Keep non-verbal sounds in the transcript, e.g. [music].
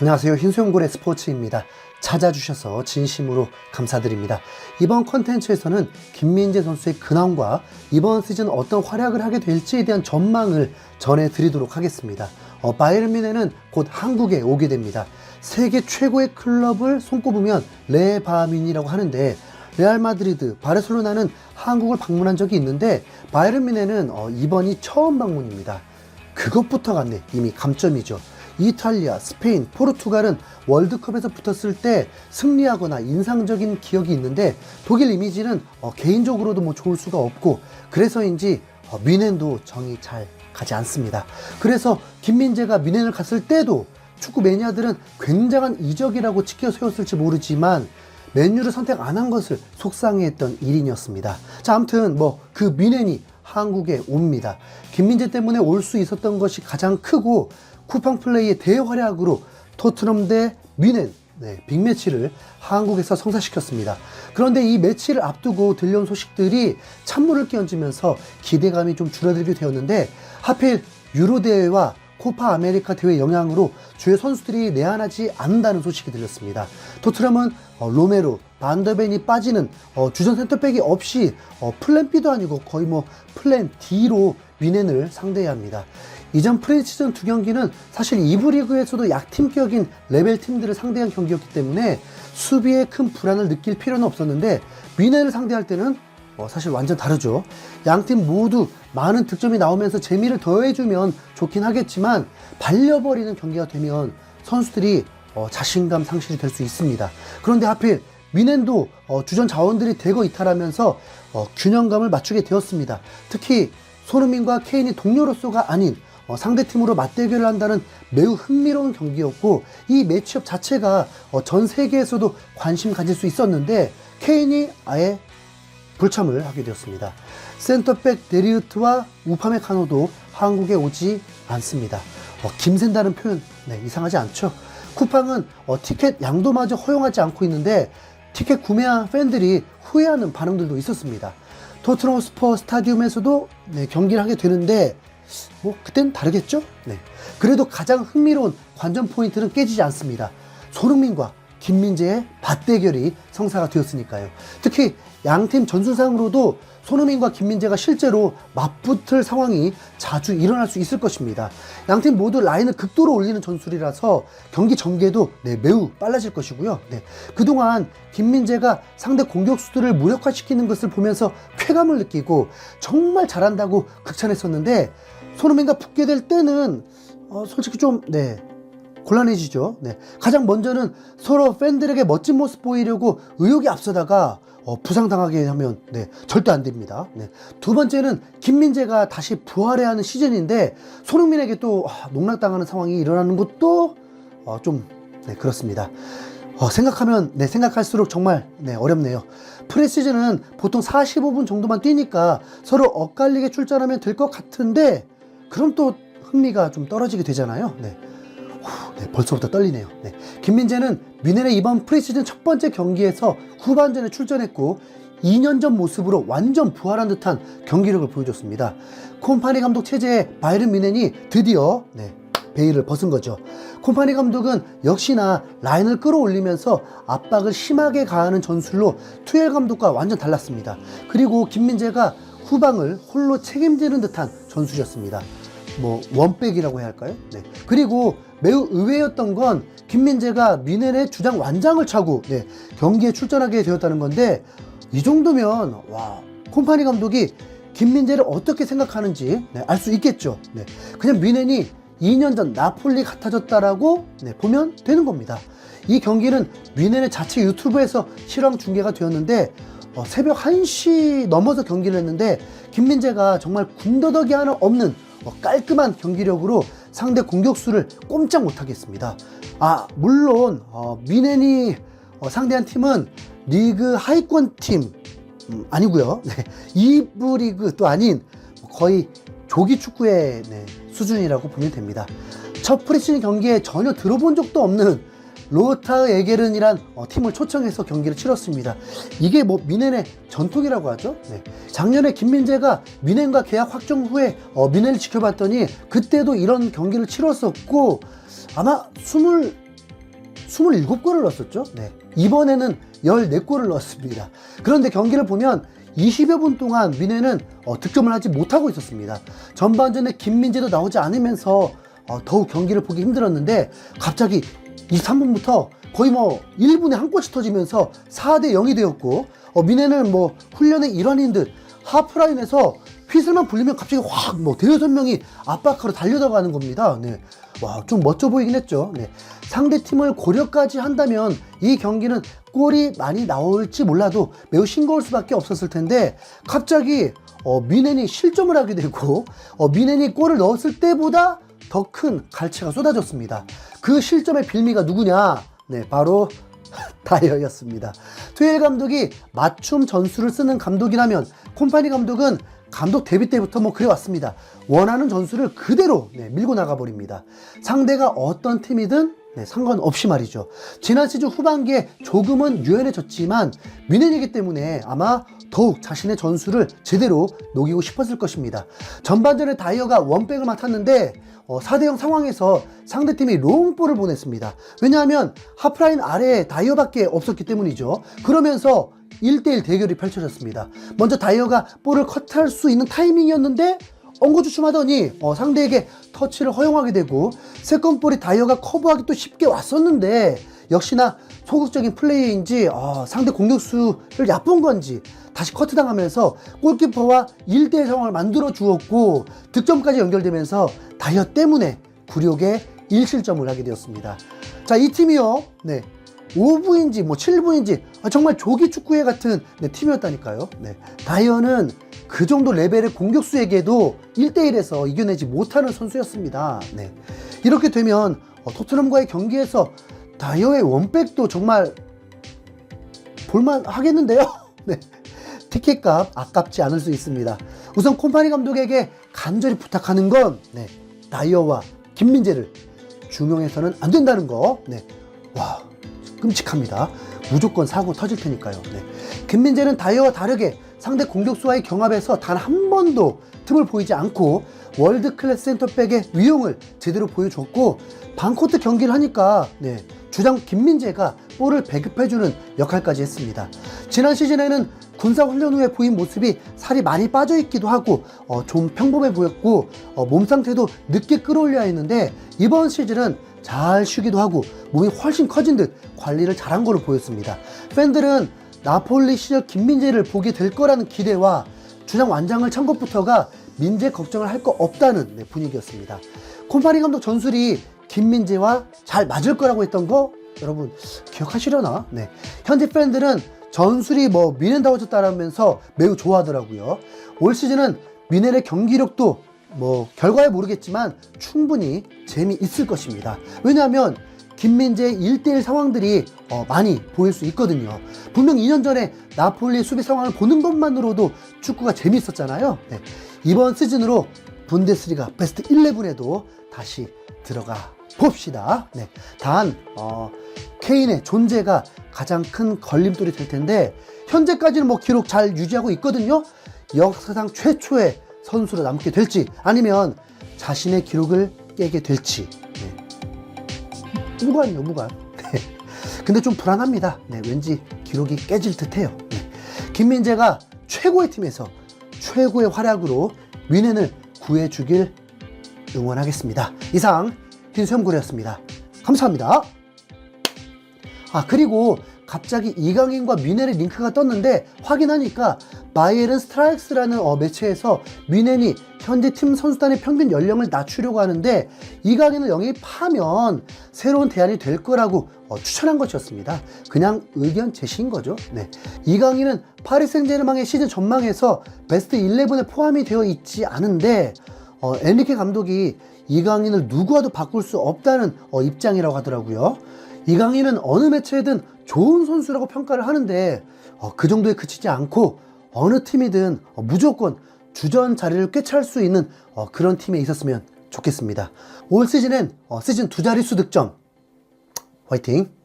안녕하세요. 흰수영골의 스포츠입니다. 찾아주셔서 진심으로 감사드립니다. 이번 컨텐츠에서는 김민재 선수의 근황과 이번 시즌 어떤 활약을 하게 될지에 대한 전망을 전해드리도록 하겠습니다. 어, 바이에른 뮌헨은 곧 한국에 오게 됩니다. 세계 최고의 클럽을 손꼽으면 레바민이라고 하는데 레알 마드리드, 바르셀로나는 한국을 방문한 적이 있는데 바이에른 뮌헨은 어, 이번이 처음 방문입니다. 그것부터가 네, 이미 감점이죠. 이탈리아, 스페인, 포르투갈은 월드컵에서 붙었을 때 승리하거나 인상적인 기억이 있는데 독일 이미지는 어, 개인적으로도 뭐 좋을 수가 없고 그래서인지 어, 뮌헨도 정이 잘 가지 않습니다. 그래서 김민재가 뮌헨을 갔을 때도 축구 매니아들은 굉장한 이적이라고 치켜 세웠을지 모르지만 맨유를 선택 안 한 것을 속상해했던 일인이었습니다. 자, 아무튼 뭐그 뮌헨이 한국에 옵니다. 김민재 때문에 올 수 있었던 것이 가장 크고 쿠팡 플레이의 대활약으로 토트넘 대 뮌헨 네, 빅매치를 한국에서 성사시켰습니다. 그런데 이 매치를 앞두고 들려온 소식들이 찬물을 끼얹으면서 기대감이 좀 줄어들게 되었는데 하필 유로 대회와 코파 아메리카 대회 영향으로 주요 선수들이 내한하지 않는다는 소식이 들렸습니다. 토트넘은 어, 로메로, 반더벤이 빠지는 어, 주전 센터백이 없이 어, 플랜 B도 아니고 거의 뭐 플랜 D로 뮌헨을 상대해야 합니다. 이전 프리시즌 두 경기는 사실 2부 리그에서도 약팀격인 레벨 팀들을 상대한 경기였기 때문에 수비에 큰 불안을 느낄 필요는 없었는데 뮌헨을 상대할 때는 어, 사실 완전 다르죠. 양팀 모두 많은 득점이 나오면서 재미를 더해주면 좋긴 하겠지만 발려버리는 경기가 되면 선수들이 어, 자신감 상실이 될 수 있습니다. 그런데 하필 뮌헨도 어, 주전 자원들이 대거 이탈하면서 어, 균형감을 맞추게 되었습니다. 특히 손흥민과 케인이 동료로서가 아닌 어, 상대팀으로 맞대결을 한다는 매우 흥미로운 경기였고 이 매치업 자체가 어, 전 세계에서도 관심 가질 수 있었는데 케인이 아예 불참을 하게 되었습니다. 센터백 데리우트와 우파메카노도 한국에 오지 않습니다. 어, 김샌다는 표현 네, 이상하지 않죠? 쿠팡은 어, 티켓 양도마저 허용하지 않고 있는데 티켓 구매한 팬들이 후회하는 반응들도 있었습니다. 토트넘 스퍼 스타디움에서도 네, 경기를 하게 되는데 뭐 그땐 다르겠죠? 네. 그래도 가장 흥미로운 관전 포인트는 깨지지 않습니다. 손흥민과 김민재의 맞대결이 성사가 되었으니까요. 특히 양팀 전술상으로도 손흥민과 김민재가 실제로 맞붙을 상황이 자주 일어날 수 있을 것입니다. 양팀 모두 라인을 극도로 올리는 전술이라서 경기 전개도 네, 매우 빨라질 것이고요. 네. 그동안 김민재가 상대 공격수들을 무력화시키는 것을 보면서 쾌감을 느끼고 정말 잘한다고 극찬했었는데 손흥민과 붙게 될 때는 어, 솔직히 좀 네, 곤란해지죠. 네. 가장 먼저는 서로 팬들에게 멋진 모습 보이려고 의욕이 앞서다가 어, 부상당하게 하면 네, 절대 안 됩니다. 네. 두 번째는 김민재가 다시 부활해야 하는 시즌인데 손흥민에게 또 아, 농락당하는 상황이 일어나는 것도 어, 좀 네, 그렇습니다. 어, 생각하면 네, 생각할수록 정말 네, 어렵네요. 프레시즌은 보통 45분 정도만 뛰니까 서로 엇갈리게 출전하면 될 것 같은데 그럼 또 흥미가 좀 떨어지게 되잖아요. 네. 후, 네, 벌써부터 떨리네요. 네. 김민재는 뮌헨의 이번 프리시즌 첫 번째 경기에서 후반전에 출전했고 2년 전 모습으로 완전 부활한 듯한 경기력을 보여줬습니다. 콤파니 감독 체제의 바이른 뮌헨이 드디어 네, 베일을 벗은 거죠. 콤파니 감독은 역시나 라인을 끌어올리면서 압박을 심하게 가하는 전술로 투엘 감독과 완전 달랐습니다. 그리고 김민재가 후방을 홀로 책임지는 듯한 전술이었습니다. 뭐 원백이라고 해야 할까요? 네. 그리고 매우 의외였던 건 김민재가 뮌헨의 주장 완장을 차고 네, 경기에 출전하게 되었다는 건데 이 정도면 와 콤파니 감독이 김민재를 어떻게 생각하는지 네, 알 수 있겠죠. 네. 그냥 뮌헨이 2년 전 나폴리 같아졌다라고 네, 보면 되는 겁니다. 이 경기는 뮌헨의 자체 유튜브에서 실황 중계가 되었는데 어, 새벽 1시 넘어서 경기를 했는데 김민재가 정말 군더더기 하나 없는 어, 깔끔한 경기력으로 상대 공격수를 꼼짝 못하겠습니다. 아 물론 어, 뮌헨이 어, 상대한 팀은 리그 하위권 팀 음, 아니고요. [laughs] 네, 2부 리그도 아닌 거의 조기 축구의 네, 수준이라고 보면 됩니다. 첫 프리시즌 경기에 전혀 들어본 적도 없는 로타르 에게른이란 어, 팀을 초청해서 경기를 치렀습니다. 이게 뭐 미넨의 전통이라고 하죠. 네. 작년에 김민재가 미넨과 계약 확정 후에 어, 미넨을 지켜봤더니 그때도 이런 경기를 치렀었고 아마 27골을 넣었었죠. 네. 이번에는 14골을 넣었습니다. 그런데 경기를 보면 20여 분 동안 미네는 어, 득점을 하지 못하고 있었습니다. 전반전에 김민재도 나오지 않으면서 어, 더욱 경기를 보기 힘들었는데 갑자기 23분부터 거의 뭐 1분에 한 골씩 터지면서 4대 0이 되었고 어, 미네는 뭐 훈련의 일환인 듯 하프라인에서 휘슬만 불리면 갑자기 확 뭐 대여섯 명이 압박하러 달려들어가는 겁니다. 네. 와, 좀 멋져 보이긴 했죠. 네. 상대 팀을 고려까지 한다면 이 경기는 골이 많이 나올지 몰라도 매우 싱거울 수밖에 없었을 텐데 갑자기 어, 미넨이 실점을 하게 되고 어, 미넨이 골을 넣었을 때보다 더 큰 갈채가 쏟아졌습니다. 그 실점의 빌미가 누구냐? 네, 바로 [laughs] 다이어였습니다. 투엘 감독이 맞춤 전술을 쓰는 감독이라면 콤파니 감독은 감독 데뷔 때부터 뭐 그래왔습니다. 원하는 전술을 그대로 네, 밀고 나가버립니다. 상대가 어떤 팀이든 네, 상관없이 말이죠. 지난 시즌 후반기에 조금은 유연해졌지만 미넨이기 때문에 아마 더욱 자신의 전술을 제대로 녹이고 싶었을 것입니다. 전반전에 다이어가 원백을 맡았는데 어, 4대0 상황에서 상대팀이 롱볼을 보냈습니다. 왜냐하면 하프라인 아래에 다이어밖에 없었기 때문이죠. 그러면서 1대1 대결이 펼쳐졌습니다. 먼저 다이어가 볼을 컷할 수 있는 타이밍이었는데 엉거주춤하더니 어, 상대에게 터치를 허용하게 되고 세컨볼이 다이어가 커브하기 또 쉽게 왔었는데 역시나 소극적인 플레이인지 어, 상대 공격수를 얕본 건지 다시 커트당하면서 골키퍼와 1대1 상황을 만들어 주었고 득점까지 연결되면서 다이어 때문에 굴욕의 1실점을 하게 되었습니다. 자, 이 팀이요. 네. 5부인지 뭐 7부인지 정말 조기 축구회 같은 네, 팀이었다니까요. 네. 다이어는 그 정도 레벨의 공격수에게도 1대1에서 이겨내지 못하는 선수였습니다. 네. 이렇게 되면 어, 토트넘과의 경기에서 다이어의 원백도 정말 볼만 하겠는데요? [laughs] 네. 티켓값 아깝지 않을 수 있습니다. 우선 콤파니 감독에게 간절히 부탁하는 건 네. 다이어와 김민재를 중용해서는 안 된다는 거. 네. 와, 끔찍합니다. 무조건 사고 터질 테니까요. 네. 김민재는 다이어와 다르게 상대 공격수와의 경합에서 단 한 번도 틈을 보이지 않고 월드 클래스 센터백의 위용을 제대로 보여줬고 반코트 경기를 하니까 네, 주장 김민재가 볼을 배급해주는 역할까지 했습니다. 지난 시즌에는 군사 훈련 후에 보인 모습이 살이 많이 빠져 있기도 하고 어, 좀 평범해 보였고 어, 몸 상태도 늦게 끌어올려야 했는데 이번 시즌은 잘 쉬기도 하고 몸이 훨씬 커진 듯 관리를 잘한 걸로 보였습니다. 팬들은 나폴리 시절 김민재를 보게 될 거라는 기대와 주장 완장을 찬 것부터가 민재 걱정을 할 거 없다는 네, 분위기였습니다. 콤파니 감독 전술이 김민재와 잘 맞을 거라고 했던 거 여러분 기억하시려나? 네. 현지 팬들은 전술이 뭐 미넨다워졌다라면서 매우 좋아하더라고요. 올 시즌은 미넨의 경기력도 뭐 결과에 모르겠지만 충분히 재미있을 것입니다. 왜냐하면 김민재의 1대1 상황들이 어, 많이 보일 수 있거든요. 분명 2년 전에 나폴리 수비 상황을 보는 것만으로도 축구가 재미있었잖아요. 네. 이번 시즌으로 분데스리가 베스트 11에도 다시 들어가 봅시다. 네. 단, 어, 케인의 존재가 가장 큰 걸림돌이 될 텐데, 현재까지는 뭐 기록 잘 유지하고 있거든요. 역사상 최초의 선수로 남게 될지, 아니면 자신의 기록을 깨게 될지. 네. 무관이요, 무관. 네. 근데 좀 불안합니다. 네, 왠지 기록이 깨질 듯 해요. 네. 김민재가 최고의 팀에서 최고의 활약으로 위넨을 구해주길 응원하겠습니다. 이상 흰수염고래였습니다. 감사합니다. 아 그리고 갑자기 이강인과 미넨의 링크가 떴는데 확인하니까 바이에른 스트라이크스라는 어, 매체에서 미넨이 현재 팀 선수단의 평균 연령을 낮추려고 하는데 이강인을 영입하면 새로운 대안이 될 거라고 어, 추천한 것이었습니다. 그냥 의견 제시인 거죠. 네. 이강인은 파리 생제르맹의 시즌 전망에서 베스트 11에 포함이 되어 있지 않은데 어, 엔리케 감독이 이강인을 누구와도 바꿀 수 없다는 어, 입장이라고 하더라고요. 이강인은 어느 매체에든 좋은 선수라고 평가를 하는데 어, 그 정도에 그치지 않고 어느 팀이든 어, 무조건 주전 자리를 꿰찰 수 있는 어, 그런 팀에 있었으면 좋겠습니다. 올 시즌엔 어, 시즌 두 자릿수 득점 화이팅!